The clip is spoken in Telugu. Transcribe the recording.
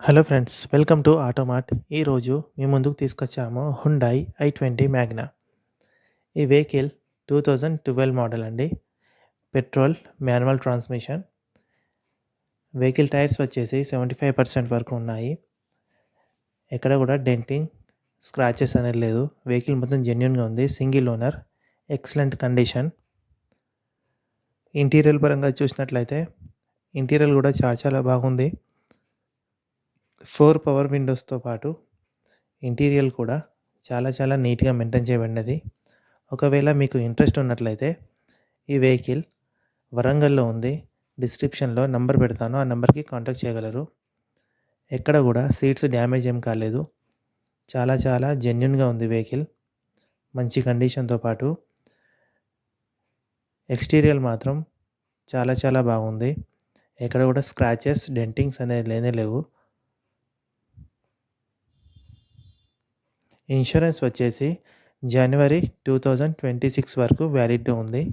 Hello friends welcome to Automart ఈరోజు మీ ముందుకు తీసుకొచ్చాము హుండాయ్ ఐ ట్వంటీ మ్యాగ్నా ఈ vehicle two thousand twelve model అండి. Petrol manual transmission. Vehicle tyres వచ్చేసి సెవెంటీ ఫైవ్ పర్సెంట్ వరకు ఉన్నాయి. ఎక్కడ కూడా డెంటింగ్ స్క్రాచెస్ అనేది లేదు. వెహికల్ మొత్తం జెన్యున్గా ఉంది. Single owner excellent condition. Interior పరంగా చూసినట్లయితే ఇంటీరియర్ కూడా చాలా చాలా బాగుంది. ఫోర్ పవర్ విండోస్తో పాటు ఇంటీరియర్ కూడా చాలా చాలా నీట్గా మెయింటైన్ చేయబడినది. ఒకవేళ మీకు ఇంట్రెస్ట్ ఉన్నట్లయితే ఈ వెహికల్ వరంగల్లో ఉంది. డిస్క్రిప్షన్లో నంబర్ పెడతాను. ఆ నెంబర్కి కాంటాక్ట్ చేయగలరు. ఎక్కడ కూడా సీట్స్ డ్యామేజ్ ఏం కాలేదు. చాలా చాలా జెన్యున్గా ఉంది వెహికల్. మంచి కండిషన్తో పాటు ఎక్స్టీరియర్ మాత్రం చాలా చాలా బాగుంది. ఎక్కడ కూడా స్క్రాచెస్ డెంటింగ్స్ అనేది లేనే లేవు. ఇన్సూరెన్స్ వచ్చేసి January two thousand twenty six వరకు వ్యాలిడ్ ఉంది.